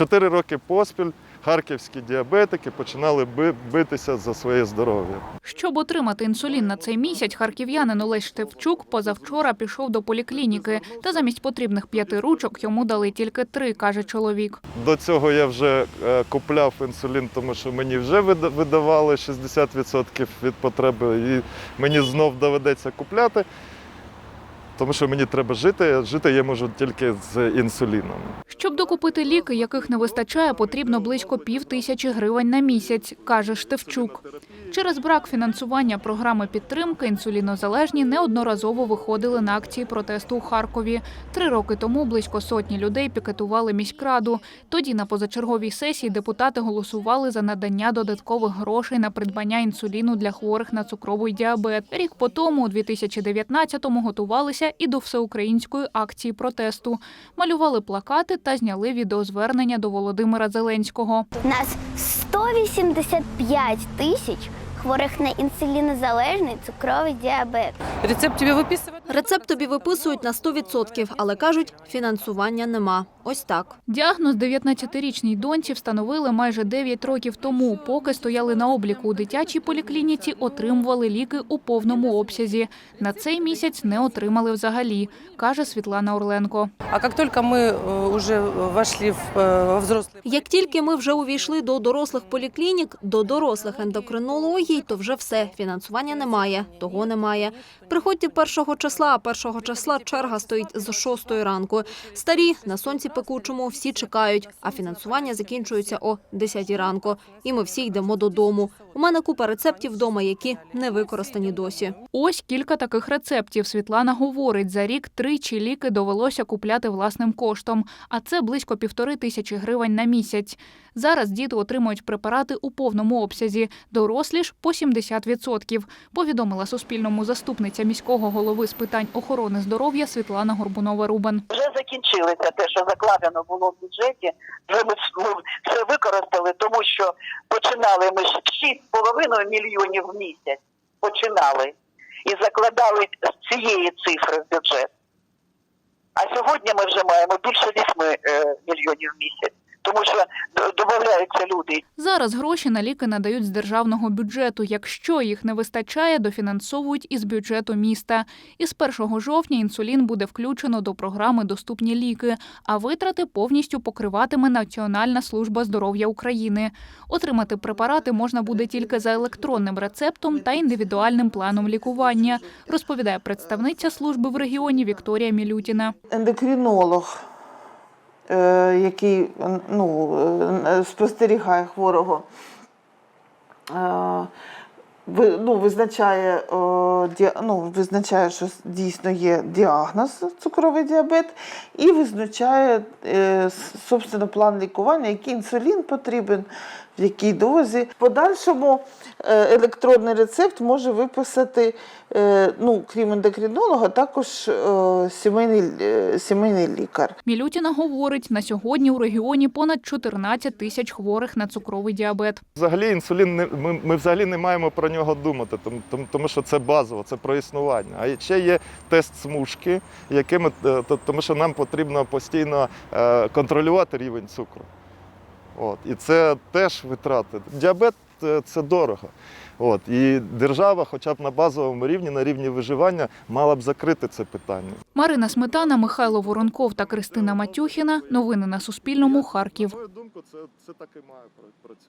Чотири роки поспіль харківські діабетики починали би- битися за своє здоров'я. Щоб отримати інсулін на цей місяць, харків'янин Олесь Штевчук позавчора пішов до поліклініки, та замість потрібних п'яти ручок йому дали тільки три, каже чоловік. До цього я вже е, купляв інсулін, тому що мені вже вида- видавали 60% від потреби, і мені знов доведеться купляти, тому що мені треба жити. Жити я можу тільки з інсуліном. Щоб докупити ліки, яких не вистачає, потрібно близько пів тисячі гривень на місяць, каже Штевчук. Через брак фінансування програми підтримки інсулінозалежні неодноразово виходили на акції протесту у Харкові. Три роки тому близько сотні людей пікетували міськраду. Тоді на позачерговій сесії депутати голосували за надання додаткових грошей на придбання інсуліну для хворих на цукровий діабет. Рік по тому, у 2019-му, готувалися і до всеукраїнської акції протесту. Малювали плакати та зняли відеозвернення до Володимира Зеленського. У нас 185 тисяч хворих на інсулінозалежний цукровий діабет. Рецепт тобі выписывают? Рецепт тобі виписують на 100%, але кажуть, фінансування нема. Ось так. Діагноз 19-річній доньці встановили майже 9 років тому. Поки стояли на обліку у дитячій поліклініці, отримували ліки у повному обсязі. На цей місяць не отримали взагалі, каже Світлана Орленко. А как только мы э, уже вошли в, э, во взрослый Як тільки ми вже увійшли до дорослих поліклінік, до дорослих ендокринологій, то вже все. Фінансування немає, того немає. Приходьте першого числа, а першого числа черга стоїть з шостої ранку. Старі на сонці пекучому всі чекають, а фінансування закінчується о 10 ранку. І ми всі йдемо додому. У мене купа рецептів вдома, які не використані досі. Ось кілька таких рецептів. Світлана говорить, за рік тричі ліки довелося купляти власним коштом, а це близько півтори тисячі гривень на місяць. Зараз діти отримують препарати у повному обсязі, дорослі ж по 70%, повідомила Суспільному заступниця міського голови з питань охорони здоров'я Світлана Горбунова-Рубан. вже закінчилося те, що закладено було в бюджеті. Вже ми ми все використали, тому що починали ми з 6,5 мільйонів в місяць. Починали і закладали з цієї цифри в бюджет. А сьогодні ми вже маємо більше 8 е, мільйонів в місяць, тому що додаються люди, Зараз гроші на ліки надають з державного бюджету. Якщо їх не вистачає, дофінансовують із бюджету міста. Із 1 жовтня інсулін буде включено до програми Доступні ліки, а витрати повністю покриватиме Національна служба здоров'я України. Отримати препарати можна буде тільки за електронним рецептом та індивідуальним планом лікування, розповідає представниця служби в регіоні Вікторія Мілютіна. ендокринолог, який ну, е, спостерігає хворого, е, ну, визначає, е, ну, визначає, що дійсно є діагноз цукровий діабет, і визначає е, собственно, план лікування, який інсулін потрібен, в якій дозі. В подальшому е, електронний рецепт може виписати, е, ну, крім ендокринолога, також е, сімейний, сімейний лікар. Мілютіна говорить, на сьогодні у регіоні понад 14 тисяч хворих на цукровий діабет. Взагалі інсулін не ми, ми взагалі не маємо про нього думати, тому, тому, що це базово, це про існування. А ще є тест смужки, якими то- тому що нам потрібно постійно контролювати рівень цукру. От. І це теж витрати. Діабет це дорого. От. І держава, хоча б на базовому рівні, на рівні виживання, мала б закрити це питання. Марина Сметана, Михайло Воронков та Кристина Матюхіна. Новини на Суспільному. Харків. Думку, це, це так і має працювати.